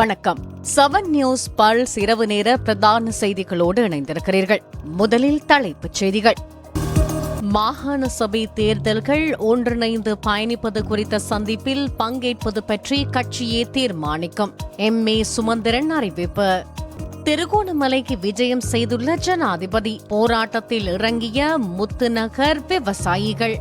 வணக்கம். Seven news pulse இரவு நேர பிரதான செய்திகளோடு இணைந்திருக்கிறீர்கள். முதலில் தலைப்புச் செய்திகள். மாகாண சபை தேர்தல்கள் ஒன்றிணைந்து பயணிப்பது குறித்த சந்திப்பில் பங்கேற்பது பற்றி கட்சியே தீர்மானிக்கும். எம். ஏ. சுமந்திரன் அறிவிப்பு. திருகோணமலைக்கு விஜயம் செய்துள்ள ஜனாதிபதி. போராட்டத்தில் இறங்கிய முத்துநகர் விவசாயிகள்.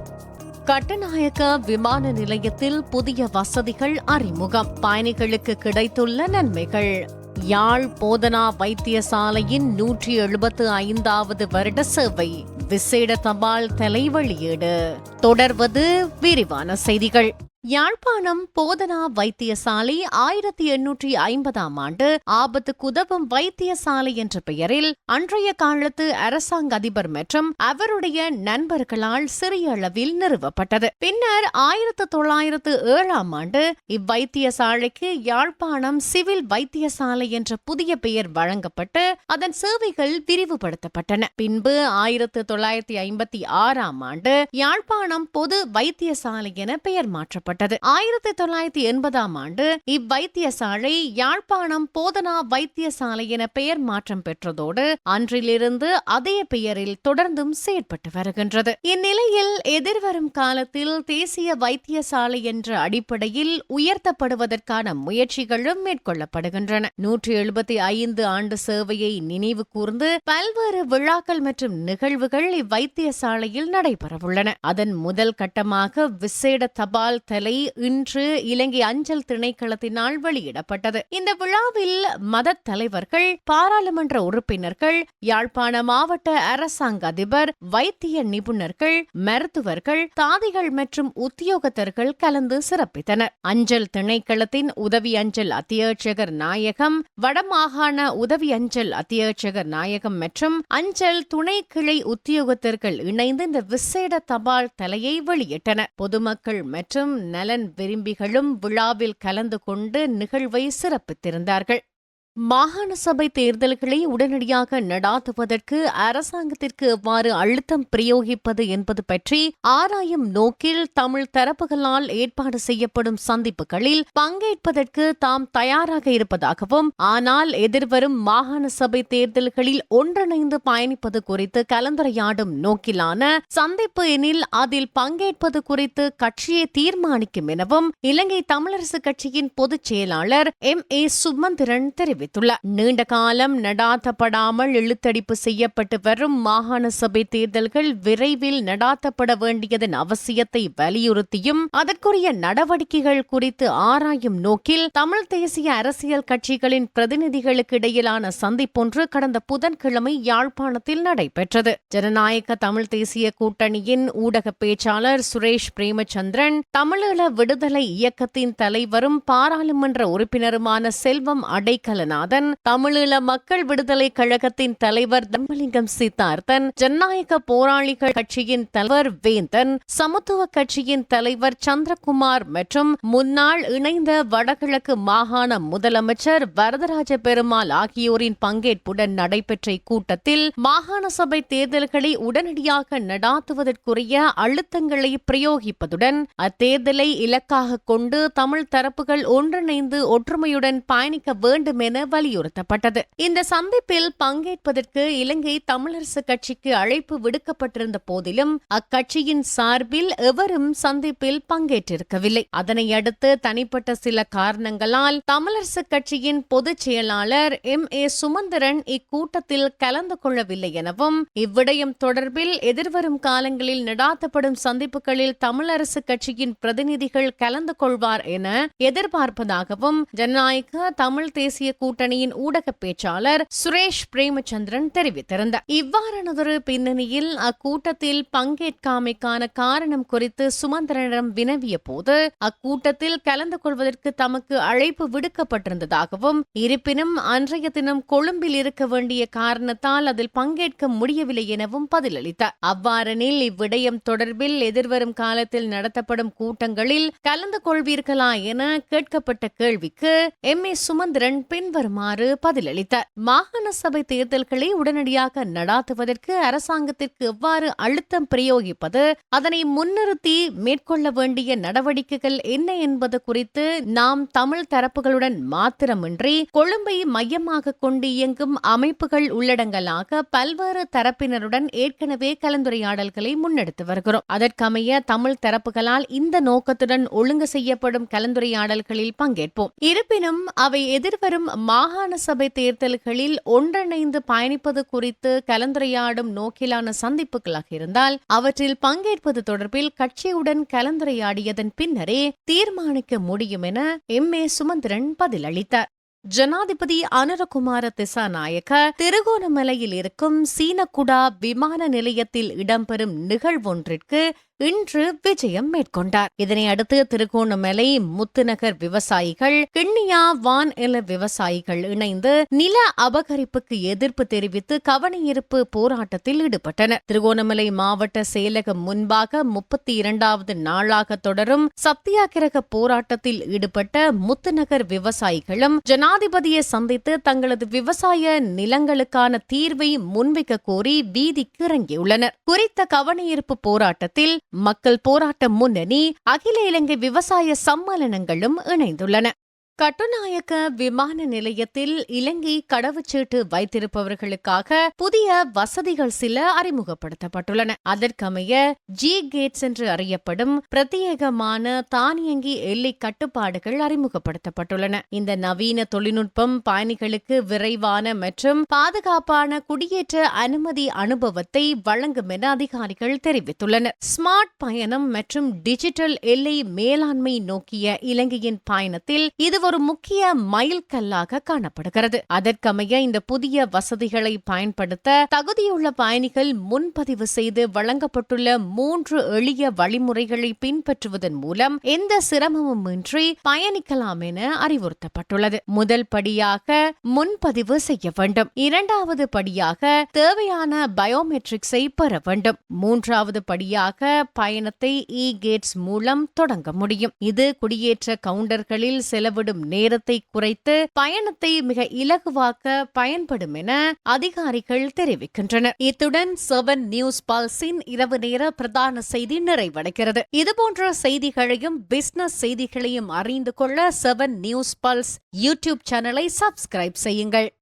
கட்டநாயக்க விமான நிலையத்தில் புதிய வசதிகள் அறிமுகம். பயணிகளுக்கு கிடைத்துள்ள நன்மைகள். யாழ் போதனா வைத்தியசாலையின் நூற்றி எழுபத்து ஐந்தாவது வருட சேவை. விசேட தபால் தலை வெளியீடு தொடர்வது விரிவான செய்திகள். யாழ்ப்பாணம் போதனா வைத்தியசாலை ஆயிரத்தி எண்ணூற்றி ஐம்பதாம் ஆண்டு ஆபத்துக்குதவும் வைத்தியசாலை என்ற பெயரில் அன்றைய காலத்து அரசாங்க அதிபர் மற்றும் அவருடைய நண்பர்களால் சிறிய அளவில் நிறுவப்பட்டது. பின்னர் ஆயிரத்து தொள்ளாயிரத்து ஏழாம் ஆண்டு இவ்வைத்தியசாலைக்கு யாழ்ப்பாணம் சிவில் வைத்தியசாலை என்ற புதிய பெயர் வழங்கப்பட்டு அதன் சேவைகள் விரிவுபடுத்தப்பட்டன. பின்பு ஆயிரத்து தொள்ளாயிரத்தி ஐம்பத்தி ஆறாம் ஆண்டு யாழ்ப்பாணம் பொது வைத்தியசாலை என பெயர் மாற்றப்பட்டது. ஆயிரத்தி தொள்ளாயிரத்தி எண்பதாம் ஆண்டு இவ்வைத்தியசாலை யாழ்ப்பாணம் போதனா வைத்தியசாலை என பெயர் மாற்றம் பெற்றதோடு அன்றிலிருந்து அதே பெயரில் தொடர்ந்தும் செயற்பட்டு வருகின்றது. இந்நிலையில் எதிர்வரும் காலத்தில் தேசிய வைத்தியசாலை என்ற அடிப்படையில் உயர்த்தப்படுவதற்கான முயற்சிகளும் மேற்கொள்ளப்படுகின்றன. நூற்றி எழுபத்தி ஐந்து ஆண்டு சேவையை நினைவு கூர்ந்து பல்வேறு விழாக்கள் மற்றும் நிகழ்வுகள் இவ்வைத்தியசாலையில் நடைபெறவுள்ளன. அதன் முதல் கட்டமாக விசேட தபால் தலை இன்று இலங்கை அஞ்சல் திணைக்களத்தினால் வெளியிடப்பட்டது. இந்த விழாவில் மத தலைவர்கள் பாராளுமன்ற உறுப்பினர்கள் யாழ்ப்பாண மாவட்ட அரசாங்க அதிபர் வைத்திய நிபுணர்கள் மருத்துவர்கள் தாதிகள் மற்றும் உத்தியோகத்தர்கள் கலந்து சிறப்பித்தனர். அஞ்சல் திணைக்களத்தின் உதவி அஞ்சல் அத்தியட்சகர் நாயகம் வடமாகாண உதவி அஞ்சல் அத்தியட்சகர் நாயகம் மற்றும் அஞ்சல் துணை கிளை உத்தியோகத்தர்கள் இணைந்து இந்த விசேட தபால் தலையை வெளியிட்டனர். பொதுமக்கள் மற்றும் நலன் விரும்பிகளும் விழாவில் கலந்து கொண்டு நிகழ்வை சிறப்பித்திருந்தார்கள். மாகாண சபை தேர்தல்களை உடனடியாக நடாத்துவதற்கு அரசாங்கத்திற்கு எவ்வாறு அழுத்தம் பிரயோகிப்பது என்பது பற்றி ஆராயும் நோக்கில் தமிழ் தரப்புகளால் ஏற்பாடு செய்யப்படும் சந்திப்புகளில் பங்கேற்பதற்கு தாம் தயாராக இருப்பதாகவும் ஆனால் எதிர்வரும் மாகாண சபை தேர்தல்களில் ஒன்றிணைந்து பயணிப்பது குறித்து கலந்துரையாடும் நோக்கிலான சந்திப்பு எனில் அதில் பங்கேற்பது குறித்து கட்சியை தீர்மானிக்கும் எனவும் இலங்கை தமிழரசு கட்சியின் பொதுச் செயலாளர் எம் ஏ சுமந்திரன் தெரிவித்தார். தெரிவித்துள்ளார். நீண்ட காலம் நடாத்தப்படாமல் இழுத்தடிப்பு செய்யப்பட்டு வரும் மாகாண சபை தேர்தல்கள் விரைவில் நடாத்தப்பட வேண்டியதன் அவசியத்தை வலியுறுத்தியும் அதற்குரிய நடவடிக்கைகள் குறித்து ஆராயும் நோக்கில் தமிழ் தேசிய அரசியல் கட்சிகளின் பிரதிநிதிகளுக்கு இடையிலான சந்திப்பொன்று கடந்த புதன்கிழமை யாழ்ப்பாணத்தில் நடைபெற்றது. ஜனநாயக தமிழ் தேசிய கூட்டணியின் ஊடக பேச்சாளர் சுரேஷ் பிரேமச்சந்திரன் தமிழீழ விடுதலை இயக்கத்தின் தலைவரும் பாராளுமன்ற உறுப்பினருமான செல்வம் அடைக்கலனார் ரங்கநாதன் தமிழீழ மக்கள் விடுதலை கழகத்தின் தலைவர் தர்மலிங்கம் சித்தார்த்தன் ஜனநாயக போராளிகள் கட்சியின் தலைவர் வேந்தன் சமத்துவ கட்சியின் தலைவர் சந்திரகுமார் மற்றும் முன்னாள் இணைந்த வடகிழக்கு மாகாண முதலமைச்சர் வரதராஜ பெருமாள் ஆகியோரின் பங்கேற்புடன் நடைபெற்ற இக்கூட்டத்தில் மாகாண சபை தேர்தல்களை உடனடியாக நடாத்துவதற்குரிய அழுத்தங்களை பிரயோகிப்பதுடன் அத்தேர்தலை இலக்காக கொண்டு தமிழ் தரப்புகள் ஒன்றிணைந்து ஒற்றுமையுடன் பயணிக்க வேண்டும் என வலியுறுத்தப்பட்டது. இந்த சந்திப்பில் பங்கேற்பதற்கு இலங்கை தமிழரசு கட்சிக்கு அழைப்பு விடுக்கப்பட்டிருந்த போதிலும் அக்கட்சியின் சார்பில் எவரும் சந்திப்பில் பங்கேற்றிருக்கவில்லை. அதனையடுத்து தனிப்பட்ட சில காரணங்களால் தமிழரசு கட்சியின் பொதுச் செயலாளர் எம். ஏ. சுமந்திரன் இக்கூட்டத்தில் கலந்து கொள்ளவில்லை எனவும் இவ்விடயம் தொடர்பில் எதிர்வரும் காலங்களில் நடாத்தப்படும் சந்திப்புகளில் தமிழரசு கட்சியின் பிரதிநிதிகள் கலந்து கொள்வார் என எதிர்பார்ப்பதாகவும் ஜனநாயக தமிழ் தேசிய கூட்டணியின் ஊடக பேச்சாளர் சுரேஷ் பிரேமச்சந்திரன் தெரிவித்திருந்தார். இவ்வாறானதொரு பின்னணியில் அக்கூட்டத்தில் பங்கேற்காமைக்கான காரணம் குறித்து சுமந்திரனிடம் வினவிய போது அக்கூட்டத்தில் கலந்து கொள்வதற்கு தமக்கு அழைப்பு விடுக்கப்பட்டிருந்ததாகவும் இருப்பினும் அன்றைய தினம் கொழும்பில் இருக்க வேண்டிய காரணத்தால் அதில் பங்கேற்க முடியவில்லை எனவும் பதிலளித்தார். அவ்வாறெனில் இவ்விடயம் தொடர்பில் எதிர்வரும் காலத்தில் நடத்தப்படும் கூட்டங்களில் கலந்து கொள்வீர்களா என கேட்கப்பட்ட கேள்விக்கு எம் ஏ சுமந்திரன் பின்வரும் வருமாறு பதிலளித்தார். மாகாண சபை தேர்தல்களை உடனடியாக நடாத்துவதற்கு அரசாங்கத்திற்கு எவ்வாறு அழுத்தம் பிரயோகிப்பது அதனை முன்னிறுத்தி மேற்கொள்ள வேண்டிய நடவடிக்கைகள் என்ன என்பது குறித்து நாம் தமிழ் தரப்புகளுடன் மாத்திரமின்றி கொழும்பை மையமாக கொண்டு இயங்கும் அமைப்புகள் உள்ளடங்கலாக பல்வேறு தரப்பினருடன் ஏற்கனவே கலந்துரையாடல்களை முன்னெடுத்து வருகிறோம். அதற்கமைய தமிழ் தரப்புகளால் இந்த நோக்கத்துடன் ஒழுங்கு செய்யப்படும் கலந்துரையாடல்களில் பங்கேற்போம். இருப்பினும் அவை எதிர்வரும் மாகாண சபை தேர்தல்களில் ஒன்றிணைந்து பயணிப்பது குறித்து கலந்துரையாடும் நோக்கிலான சந்திப்புகளாக இருந்தால் அவற்றில் பங்கேற்பது தொடர்பில் கட்சியுடன் கலந்துரையாடியதன் பின்னரே தீர்மானிக்க முடியும் என எம் ஏ சுமந்திரன் பதிலளித்தார். ஜனாதிபதி அனுரகுமார திசாநாயக்க திருகோணமலையில் இருக்கும் சீனகுடா விமான நிலையத்தில் இடம்பெறும் நிகழ்வொன்றிற்கு இன்று விஜயம் மேற்கொண்டார். இதனை அடுத்து திருகோணமலை முத்துநகர் விவசாயிகள் கிண்ணியா வான் எல விவசாயிகள் இணைந்து நில அபகரிப்புக்கு எதிர்ப்பு தெரிவித்து கவனஈர்ப்பு போராட்டத்தில் ஈடுபட்டனர். திருகோணமலை மாவட்ட செயலகம் முன்பாக முப்பத்தி இரண்டாவது நாளாக தொடரும் சத்தியாகிரக போராட்டத்தில் ஈடுபட்ட முத்துநகர் விவசாயிகளும் ஜனாதிபதியை சந்தித்து தங்களது விவசாய நிலங்களுக்கான தீர்வை முன்வைக்க கோரி வீதிக்கு இறங்கியுள்ளனர். குறித்த கவனஈர்ப்பு போராட்டத்தில் மக்கள் போராட்ட முன்னணி அகில இலங்கை விவசாய சம்மேளனங்களும் இணைந்துள்ளன. கட்டுநாயக்க விமான நிலையத்தில் இலங்கை கடவுச்சீட்டு வைத்திருப்பவர்களுக்காக புதிய வசதிகள் சில அறிமுகப்படுத்தப்பட்டுள்ளன. அதற்கமைய ஜி கேட்ஸ் என்று அறியப்படும் பிரத்யேகமான தானியங்கி எல்லை கட்டுப்பாடுகள் அறிமுகப்படுத்தப்பட்டுள்ளன. இந்த நவீன தொழில்நுட்பம் பயணிகளுக்கு விரைவான மற்றும் பாதுகாப்பான குடியேற்ற அனுமதி அனுபவத்தை வழங்கும் என அதிகாரிகள் தெரிவித்துள்ளனர். ஸ்மார்ட் பயணம் மற்றும் டிஜிட்டல் எல்லை மேலாண்மை நோக்கிய இலங்கையின் பயணத்தில் இது ஒரு முக்கிய மைல்கல்லாக காணப்படுகிறது. அதற்கமைய இந்த புதிய வசதிகளை பயன்படுத்த தகுதியுள்ள பயணிகள் முன்பதிவு செய்து வழங்கப்பட்டுள்ள மூன்று எளிய வழிமுறைகளை பின்பற்றுவதன் மூலம் எந்த சிரமமும் இன்றி பயணிக்கலாம் என அறிவுறுத்தப்பட்டுள்ளது. முதல் படியாக முன்பதிவு செய்ய வேண்டும். இரண்டாவது படியாக தேவையான பயோமெட்ரிக்ஸை பெற வேண்டும். மூன்றாவது படியாக பயணத்தை இ கேட்ஸ் மூலம் தொடங்க முடியும். இது குடியேற்ற கவுண்டர்களில் செலவிடும் நேரத்தை குறைத்து பயணத்தை மிக இலகுவாக்க பயன்படும் என அதிகாரிகள் தெரிவிக்கின்றனர். இத்துடன் செவன் நியூஸ் பல்ஸின் இரவு நேர பிரதான செய்தி நிறைவடைகிறது. இதுபோன்ற செய்திகளையும் பிசினஸ் செய்திகளையும் அறிந்து கொள்ள செவன் நியூஸ் பல்ஸ் யூடியூப் சேனலை சப்ஸ்கிரைப் செய்யுங்கள்.